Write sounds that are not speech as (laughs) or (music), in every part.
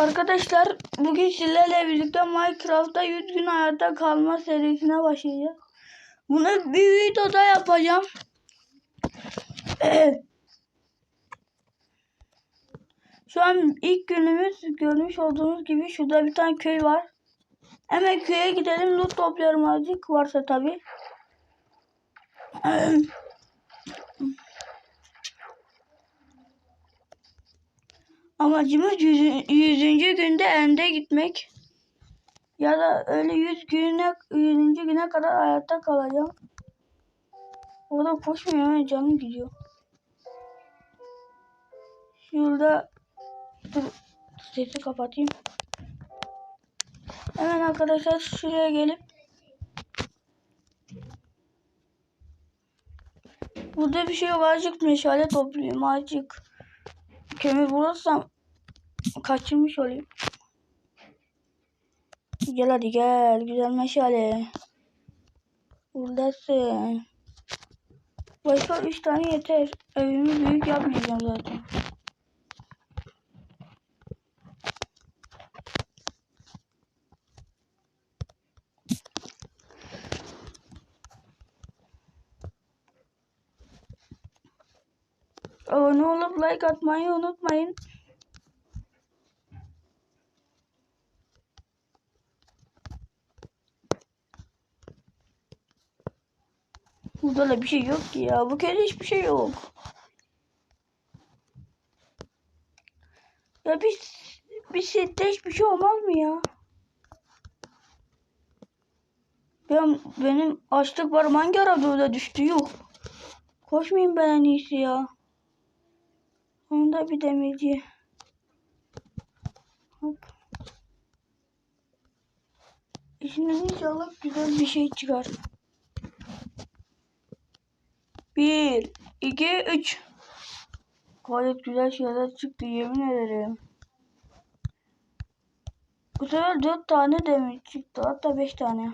Arkadaşlar bugün sizlerle birlikte Minecraft'ta 100 gün hayatta kalma serisine başlayacağız. Bunu bir videoda yapacağım. (clears throat) Şu an ilk günümüz görmüş olduğunuz gibi şurada bir tane köy var. Hemen köye gidelim loot toplayalım azıcık varsa tabi. (clears throat) Amacımız 100. yüzüncü günde ende gitmek. Ya da öyle 100 güne 100. güne kadar hayatta kalacağım. Orada koşmuyor canım gidiyor. Şurada dur sesi kapatayım. Hemen arkadaşlar şuraya gelip Burada bir şey yok azıcık meşale toplayayım azıcık. Kömür bulursam kaçırmış olayım. Gel hadi gel güzel meşale. Buradasın. Başka 3 tane yeter. Evimi büyük yapmayacağım zaten. Abone olup like atmayı unutmayın. Burada da bir şey yok ki ya. Bu kere hiçbir şey yok. Ya bir, bir sette hiçbir şey olmaz mı ya? Ben, benim açlık var hangi ara böyle düştü yok. Koşmayayım ben en iyisi ya. Onda bir demirci. Hop. İçinden inşallah güzel bir şey çıkar. Bir, iki, üç. Gayet güzel şeyler çıktı yemin ederim. Bu sefer dört tane demir çıktı. Hatta beş tane.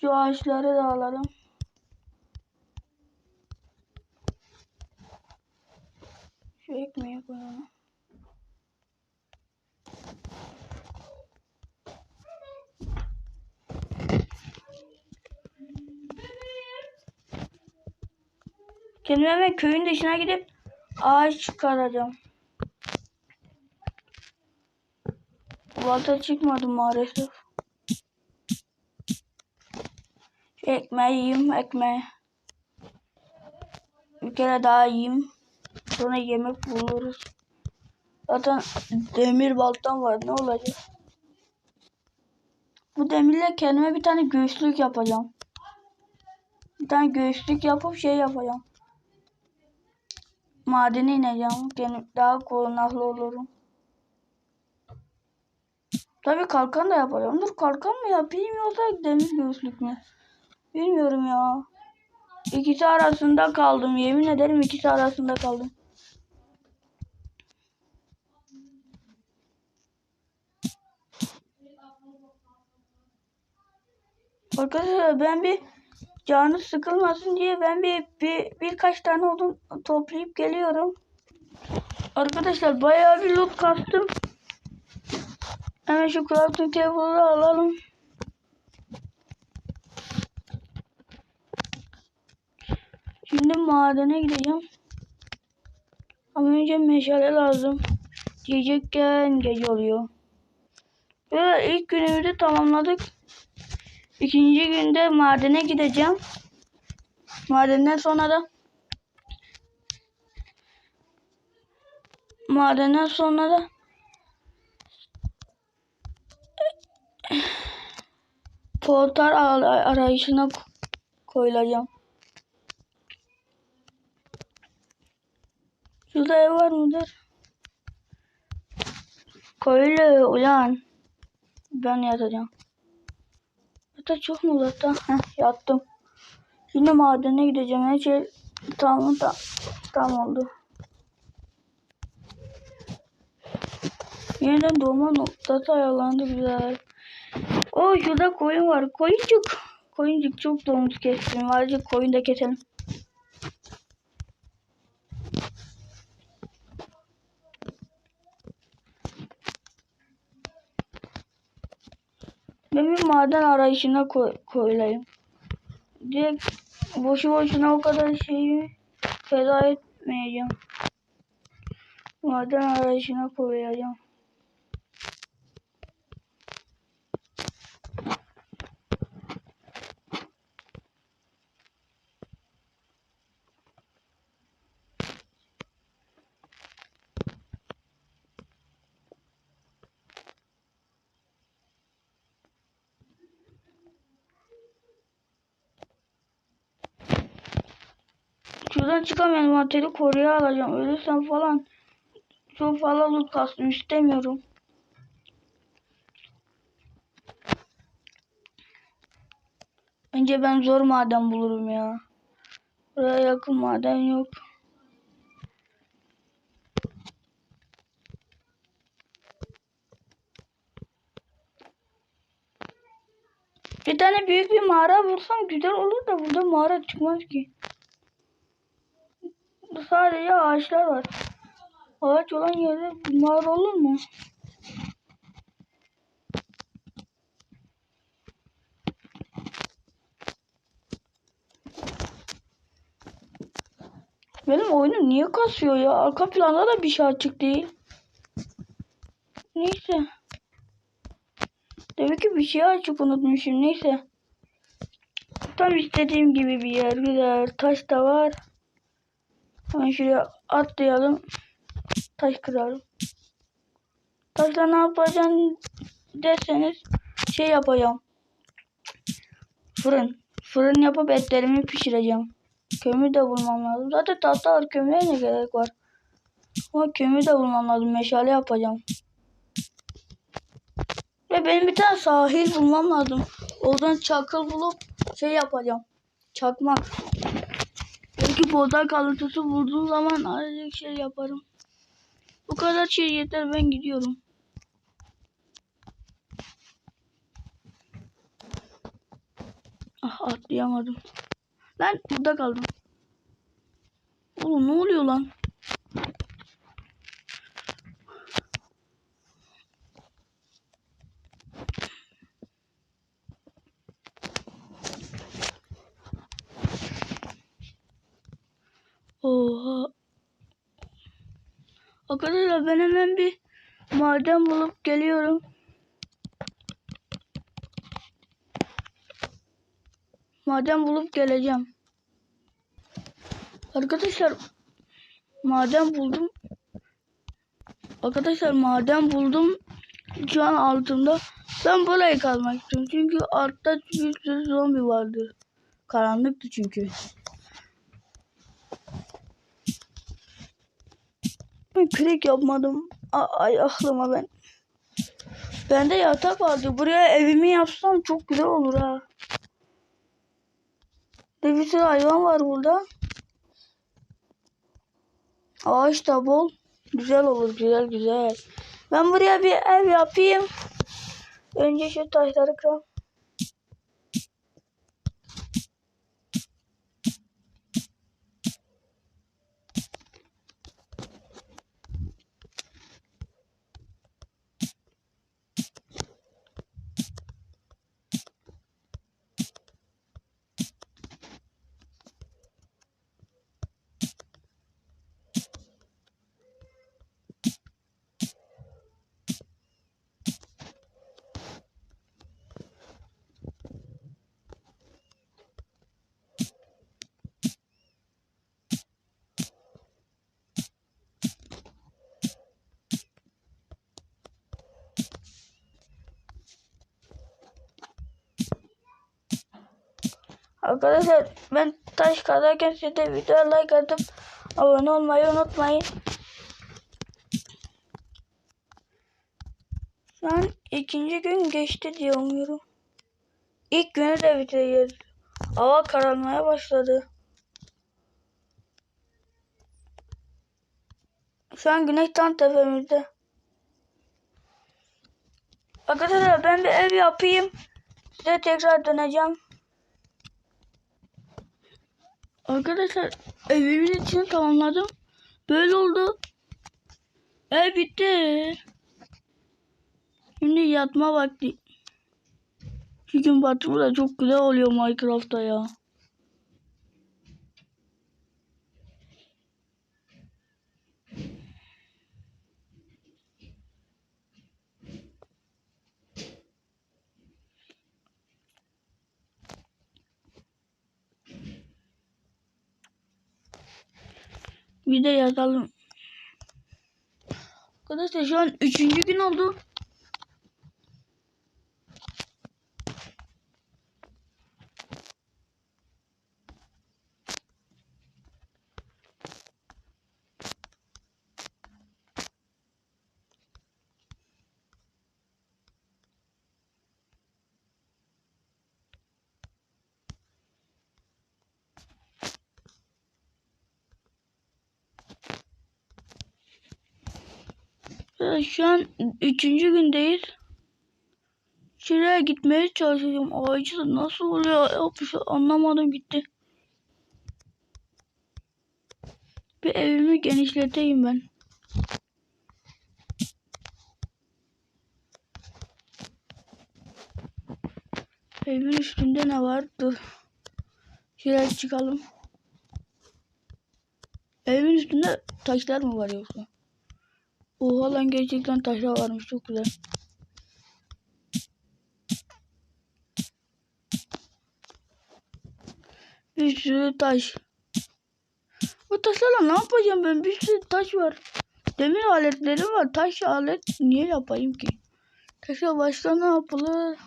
Şu ağaçları da alalım. Şu ekmeği koyalım. Kendime hemen köyün dışına gidip ağaç çıkaracağım. Balta çıkmadı maalesef. Şu ekmeği yiyeyim ekmeği. Bir kere daha yiyeyim. Sonra yemek buluruz. Zaten demir baltam var ne olacak? Bu demirle kendime bir tane göğüslük yapacağım. Bir tane göğüslük yapıp şey yapacağım. Madene ineceğim. Kendim daha korunaklı olurum. Tabi kalkan da yapacağım. Dur kalkan mı yapayım yoksa demir göğüslük mü? Bilmiyorum ya. İkisi arasında kaldım. Yemin ederim ikisi arasında kaldım. Arkadaşlar ben bir canı sıkılmasın diye ben bir, bir birkaç tane odun toplayıp geliyorum. Arkadaşlar bayağı bir loot kastım. Hemen şu crafting table'ı alalım. Şimdi madene gideceğim. Ama önce meşale lazım. Diyecekken gece oluyor. Böyle ilk günümüzü tamamladık. İkinci günde madene gideceğim. Madenden sonra da madenden sonra da portal arayışına koyulacağım. Şurada ev var mıdır? Koyulu ulan. Ben yatacağım. Hatta çok mu uzakta? Heh, yattım. Şimdi madene gideceğim. Her şey tamam tam, tam oldu. Yeniden doğma noktası ayarlandı güzel. O şurada koyun var. Koyuncuk. Koyuncuk çok domuz kestim. Ayrıca koyun da keselim. Ben bir maden arayışına koy, koyulayım. Direkt boşu boşuna o kadar şeyi feda etmeyeceğim. Maden arayışına koyacağım. Şuradan çıkan envanteri koruya alacağım. Ölürsem falan çok fazla loot kastım istemiyorum. Önce ben zor maden bulurum ya. Buraya yakın maden yok. Bir tane büyük bir mağara bulsam güzel olur da burada mağara çıkmaz ki. Sadece ağaçlar var. Ağaç olan yerde mağara olur mu? Benim oyunum niye kasıyor ya? Arka planda da bir şey açık değil. Neyse. Demek ki bir şey açık unutmuşum. Neyse. Tam istediğim gibi bir yer. Güzel. Taş da var. Hemen şuraya atlayalım. Taş kıralım. Taşla ne yapacağım derseniz şey yapacağım. Fırın. Fırın yapıp etlerimi pişireceğim. Kömür de bulmam lazım. Zaten tahta var. Kömüre ne gerek var? Ama kömür de bulmam lazım. Meşale yapacağım. Ve benim bir tane sahil bulmam lazım. Oradan çakıl bulup şey yapacağım. Çakmak. Belki portal kalıntısı bulduğum zaman azıcık şey yaparım. Bu kadar şey yeter ben gidiyorum. Ah atlayamadım. Lan burada kaldım. Oğlum ne oluyor lan? Oha. Arkadaşlar ben hemen bir maden bulup geliyorum. Maden bulup geleceğim. Arkadaşlar maden buldum. Arkadaşlar maden buldum. Şu an altımda. Ben burayı kazmak istiyorum. Çünkü altta bir sürü zombi vardı. Karanlıktı çünkü. Kürek yapmadım. Ay aklıma ben. Bende yatak vardı. Buraya evimi yapsam çok güzel olur ha. Bir sürü hayvan var burada. Ağaç da bol. Güzel olur güzel güzel. Ben buraya bir ev yapayım. Önce şu taşları kıralım. Arkadaşlar ben taş kazarken siz de videoya like atıp abone olmayı unutmayın. Şu an ikinci gün geçti diye umuyorum. İlk günü de bitireceğiz. Hava kararmaya başladı. Şu an güneş tam tepemizde. Arkadaşlar ben bir ev yapayım. Size tekrar döneceğim. Arkadaşlar evimin içini tamamladım. Böyle oldu. Ev bitti. Şimdi yatma vakti. Gün batımı da çok güzel oluyor Minecraft'ta ya. Bir de yazalım. Arkadaşlar şu an üçüncü gün oldu. Şu an üçüncü gündeyiz. Şuraya gitmeye çalışıyorum. Ağacı da nasıl oluyor yapmış anlamadım gitti. Bir evimi genişleteyim ben. Evimin üstünde ne var? Dur. Şuraya çıkalım. Evimin üstünde taşlar mı var yoksa? Oha lan gerçekten taşlar varmış çok güzel. Bir sürü taş. Bu taşlarla ne yapacağım ben? Bir sürü taş var. Demir aletlerim var. Taş alet niye yapayım ki? Taşla başka ne yapılır?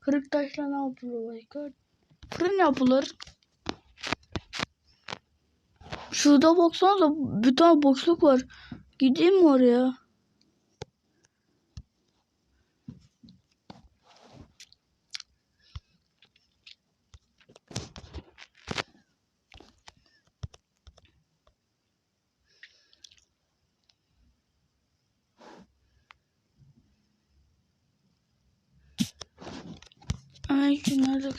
Kırık taşla ne yapılır başka? Fırın yapılır. Şurada baksanıza bir tane boşluk var. Gideyim mi oraya? Ay şunları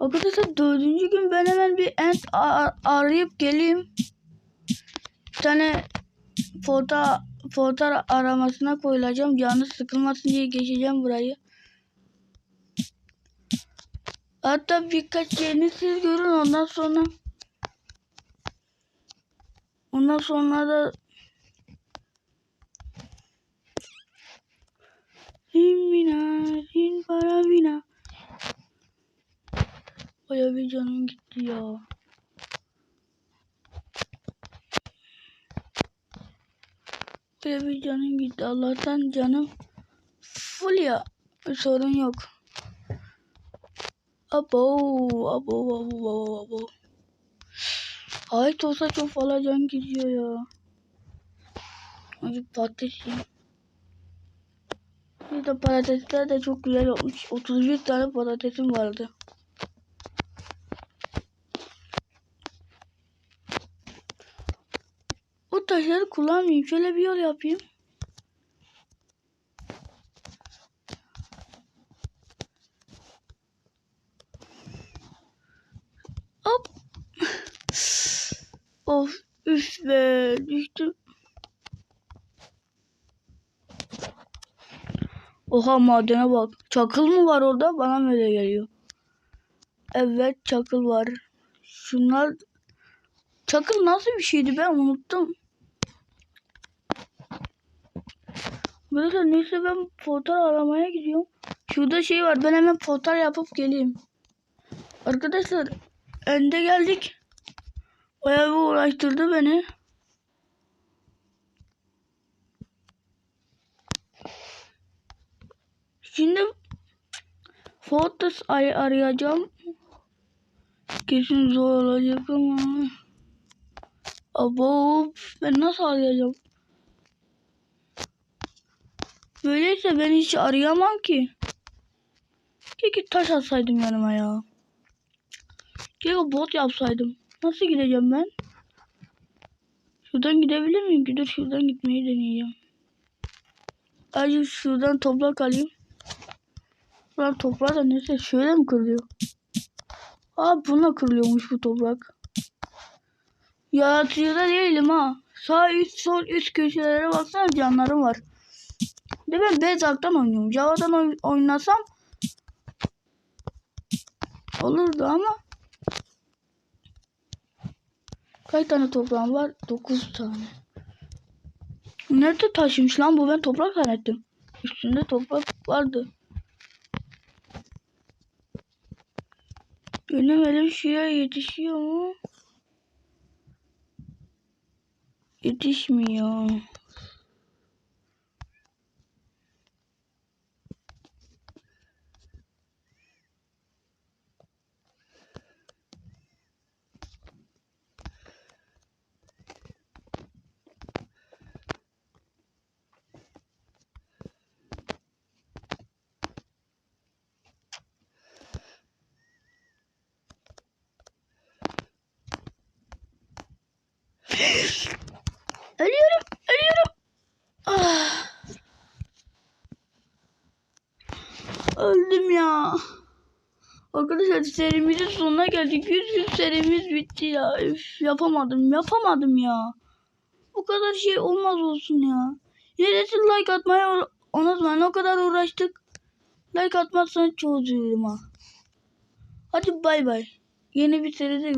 Arkadaşlar dördüncü gün ben hemen bir ent arayıp geleyim. Bir tane foto foto aramasına koyulacağım. Canı sıkılmasın diye geçeceğim burayı. Hatta birkaç yerini siz görün ondan sonra ondan sonra da Rimina, rin para vina. Baya bir canım gitti ya. Bir canım gitti. Allah'tan canım full ya. Sorun yok. Abo, abo, abo, abo, abo. Ait olsa çok fazla can gidiyor ya. Hadi patates yiyeyim. Bir de patatesler de çok güzel olmuş. 31 tane patatesim vardı. Taşları kullanmayayım. Şöyle bir yol yapayım. Hop. (laughs) Of üf be düştüm. Oha madene bak. Çakıl mı var orada? Bana mı öyle geliyor? Evet çakıl var. Şunlar Çakıl nasıl bir şeydi ben unuttum. Böyle neyse ben fotoğraf aramaya gidiyorum. Şurada şey var ben hemen fotoğraf yapıp geleyim. Arkadaşlar önde geldik. Bayağı bir uğraştırdı beni. Şimdi fotos ay arayacağım. Kesin zor olacak ama. Abo ben nasıl arayacağım? Böyleyse ben hiç arayamam ki. Keşke taş atsaydım yanıma ya. Keşke bot yapsaydım. Nasıl gideceğim ben? Şuradan gidebilir miyim ki? Dur şuradan gitmeyi deneyeceğim. Ayrıca şuradan toprak alayım. Buradan toprağı da neyse şöyle mi kırılıyor? Aa bununla kırılıyormuş bu toprak. Yaratıcıda değilim ha. Sağ üst sol üst köşelere baksana canlarım var. De ben Bezak'tan oynuyorum. Java'dan oyn- oynasam olurdu ama kaç tane toprağım var? 9 tane. Nerede taşımış lan bu? Ben toprak zannettim. Üstünde toprak vardı. Benim elim şuraya yetişiyor mu? Yetişmiyor. Ölüyorum, ölüyorum. Ah. Öldüm ya. Arkadaşlar serimizin sonuna geldik. 100 gün serimiz bitti ya. Üf, yapamadım, yapamadım ya. Bu kadar şey olmaz olsun ya. Yine like atmayı unutmayın. O kadar uğraştık. Like atmazsanız çok üzülürüm ha. Hadi bay bay. Yeni bir seride görüşürüz.